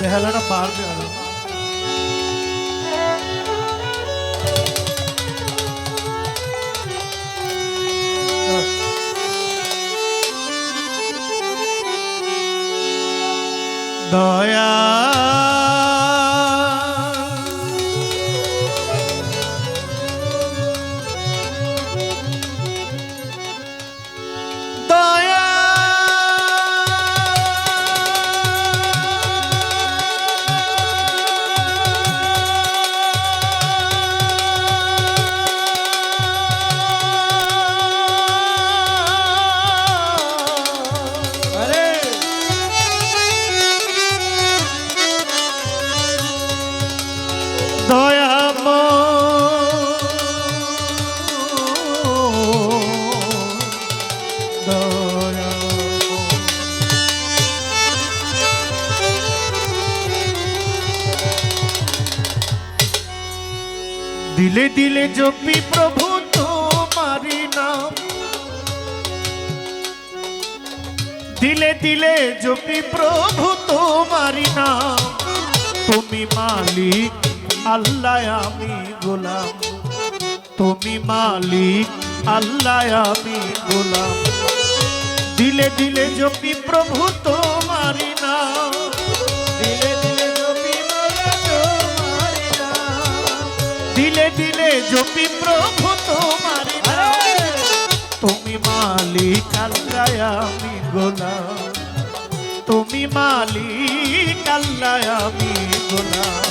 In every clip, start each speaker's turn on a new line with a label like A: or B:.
A: বেহালাটা পারবে আরও দয়া দিলে জপি প্রভু তোমারি নাম। দিলে দিলে জপি প্রভু তোমারি নাম। তুমি মালিক, আল্লাহ আমি গোলাম। তুমি মালিক, আল্লাহ আমি গোলাম। দিলে দিলে জপি প্রভু তোমারি নাম। জপি প্রভু তোমার তুমি মালিক আমি গোলাম। তুমি মালিক আমি গোলাম।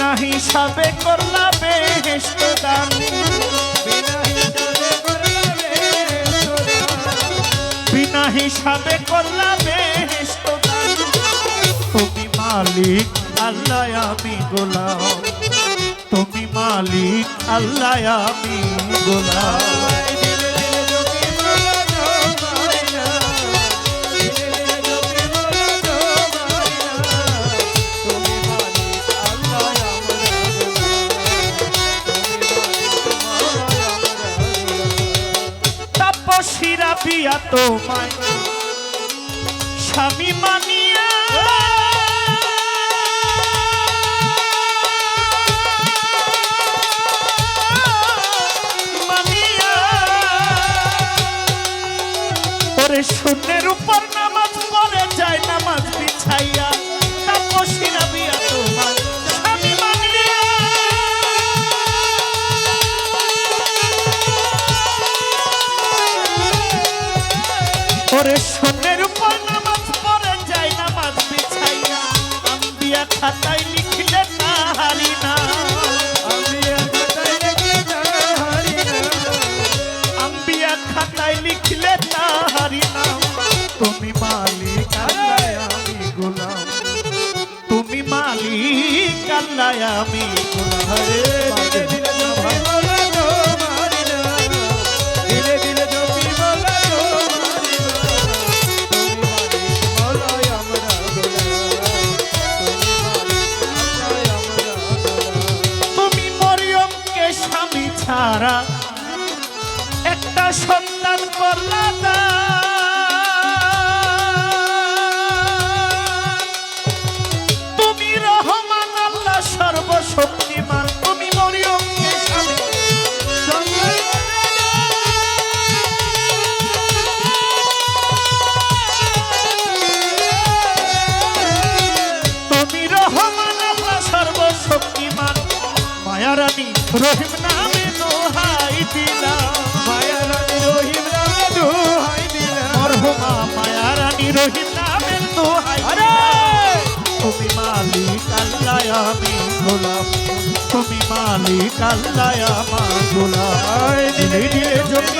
A: বিনা হিসাবে করলা বেহেস্ত দান। বিনা হিসাবে করলা বেহেস্ত দান। তুমি মালিক, আল্লাহ আমি গোলাম। তুমি মালিক, আল্লাহ আমি গোলাম। তোমায় স্বামী মানিয়া ওরে সোনের উপর নামাজ পড়ে যায় নামাজ বিছাইয়া। আম্বিয়া খাতায় রহিম নামে দোহাই দিলাম। মায়া রানী রহিম নামে দোহাই দিলাম। মরহুমা মায়া রানী রহিম নামে দোহাই আরে! তুমি মালিক আল্লাহ আমি গোলাম। তুমি মালিক আল্লাহ আমার গোলাম। দিলে দিলে যদি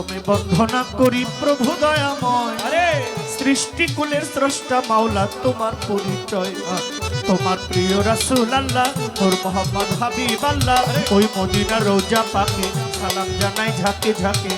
A: প্রথমে বন্ধনা করি প্রভু দয়াময়।
B: আরে।
A: সৃষ্টিকুলের স্রষ্টা মাওলা তোমার পরিচয় তোমার প্রিয় রাসূল আল্লাহ ওর মোহাম্মদ হাবিব আল্লাহ ওই মদিনা রোজা পাকে সালাম জানাই ঝাঁকে ঝাঁকে।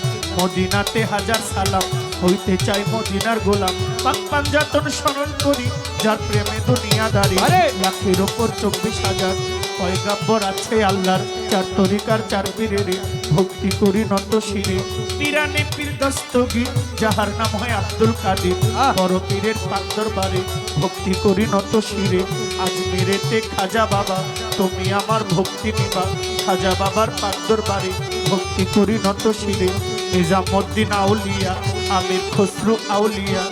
A: মদিনাতে হাজার সালাম হইতে চাই মদিনার গোলাম। পাক পাঞ্জাতন স্মরণ করি যার প্রেমে দুনিয়াদারি! লাখের ওপর চব্বিশ হাজার। পয়গাম্বর আছে আল্লাহর চার তরিকার চার পীরের ভক্তি করি নত শিরে। পিরানে পীর দস্তগীর যাহার নাম হয় আব্দুল কাদির। বড় পীরের পাক দরবারে ভক্তি করি নত শিরে। আজ মেরেতে খাজা বাবা তুমি আমার ভক্তি নিবা। খাজা বাবার পাক দরবারে ভক্তি করি নত শিরে। নিজামুদ্দিন আউলিয়া আমির খসরু আউলিয়া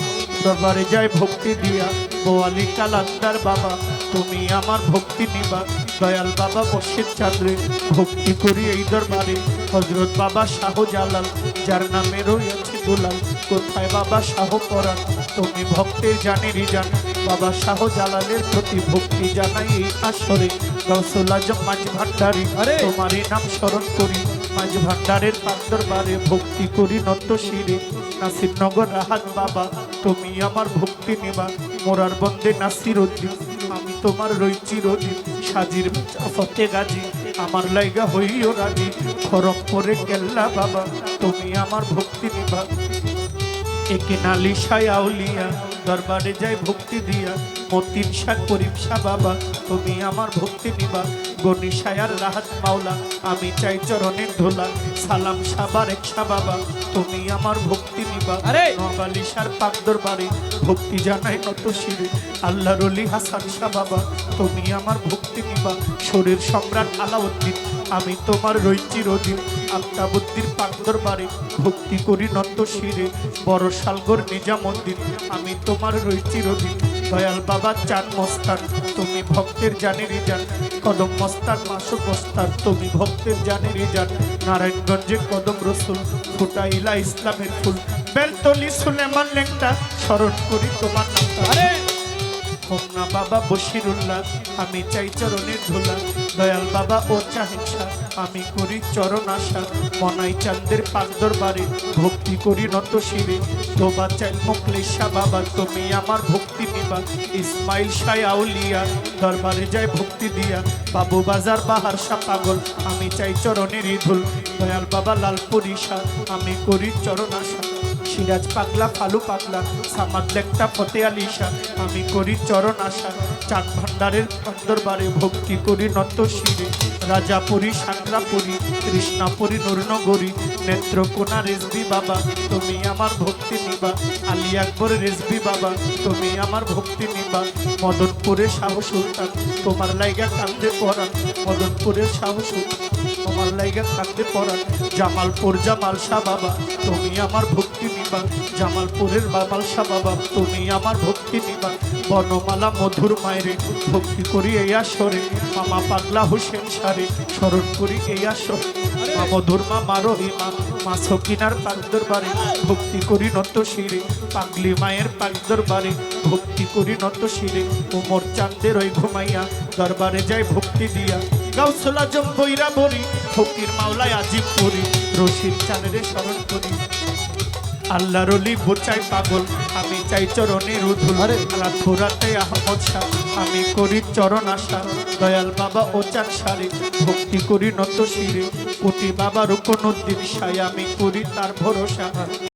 A: দরবারে যায় ভক্তি দিয়া। বোয়ালি কালান্দার বাবা তুমি আমার ভক্তি নিবা। দয়াল বাবা বসির চাঁদরে ভক্তি করি এই দরবারে। হজরত বাবা শাহ জালাল যার নামে রয়েছে দুলাল কোথায় বাবা শাহ পরাণ? তুমি ভক্তের জানেরই জান বাবা শাহ জালালের প্রতি ভক্তি জানাই এই আসরে। আজম মাঝ ভান্ডারি
B: আরে!
A: তোমারই নাম স্মরণ করি। মাঝ ভান্ডারের পাক দরবারে ভক্তি করি নত শিরে। নাসিরনগর রাহাত বাবা তুমি আমার ভক্তি নেবা মোরার বন্দে নাসির উদ্দিন তোমার রইচি চিরদিন সাজির ফতে গাজি। আমার লাইগা হইও রাজি খরম করে কেল্লা বাবা, তুমি আমার ভক্তি দিবা একে নালিশায় আউলিয়া দরবারে যাই ভক্তি দিয়া, মতিন শাহ করিম বাবা, তুমি আমার ভক্তি নিবা গনিশায়ার রাহাত মাওলা আমি চাই চরণের ধোলা। সালাম সাবার একসা বাবা তুমি আমার ভক্তি নিবা।
B: আরে!
A: নবালিশার পাক দরবারে ভক্তি জানাই কত শিরে। আল্লাহ রলি হাসান শাহ বাবা তুমি আমার ভক্তি নিবা। শরীর সম্রাট আলাউদ্দিন আমি তোমার রৈচির অধীন আত্মাবুদ্দির পাক দরবারে ভক্তি করি নত শিরে। বড় শালগর নিজামুদ্দিন আমি তোমার রৈচির অধীন দয়াল বাবা চান মস্তান তুমি ভক্তের জানেরই জান কদম মস্তার মাসুক মস্তার তুমি ভক্তের জানেরই জান। নারায়ণগঞ্জে কদম রসুল, ফুটাইলা ইসলামের ফুল। বেলতলি সুলেমান লেংটা, স্মরণ করি তোমার নামটা। হোমনা বাবা বশিরুল্লাহ, আমি চাই চরণের ধুলা। দয়াল বাবা, ও চাহিংসা, আমি করি চরণ আশা। মনাই চান্দের পাক দরবারে ভক্তি করি নত শিরে। তোবা চাই মোকলেশা বাবা, তুমি আমার ভক্তি নিবা ইসমাইল শাহ আউলিয়া, দরবারে যায় ভক্তি দিয়া। বাবু বাজার বাহার শাহ পাগল, আমি চাই চরণের ধুল। দয়াল বাবা লালপুরি শাহ আমি করি চরণ আশা। সিরাজ পাগলা, ফালু পাগলা সামাদ লেকটা ফতে আলী শাহ আমি করি চরণ আশা, চাঁদ ভান্ডারের দরবারে ভক্তি করি নত শিরে রাজাপুরী সাঁকরাপুরী কৃষ্ণাপুরী নূরনগরী নেত্রকোনা রেজবি বাবা, তুমি আমার ভক্তি নিবা। আলী আকবর রেজবি বাবা, তুমি আমার ভক্তি নিবা। মদনপুরের শাহ সুলতান, তোমার লাইগা কান্দে পড়ান মদনপুরের শাহ সুলতান, তোমার লাইগা কান্দে পড়ান জামালপুর জামাল শাহ বাবা, তুমি আমার ভক্তি নিবা। জামালপুরের বামাল শাহ বাবা, তুমি আমার ভক্তি নিবা। বনমালা মধুর মায়েরে, ভক্তি করি এই আসরে। মামা পাগলা হোসেন সারে, স্মরণ করি এই আসরে। মা মধুর মা মারো হিমা মা সকিনার পাক দরবারে ভক্তি করি নত শিরে, পাগলি মায়ের পাক দরবারে ভক্তি করি নত শিরে, উমর চাঁদের ওই ঘুমাইয়া, দরবারে যাই ভক্তি দিয়া। গাউসলা জম বইরা বরি ফকির মাওলায় আজিব করি, রশিদ চাঁদের স্মরণ করি। আল্লাহ রলি বোচাই পাগল। আমি চাই চরণের উধুল! আল্লাহ থোরাতে আহমদ শাহ। আমি করি চরণ আশা। দয়াল বাবা ও চান সারে। ভক্তি করি নত শিরে। কোটি বাবা দিন সাই আমি করি তার ভরসা।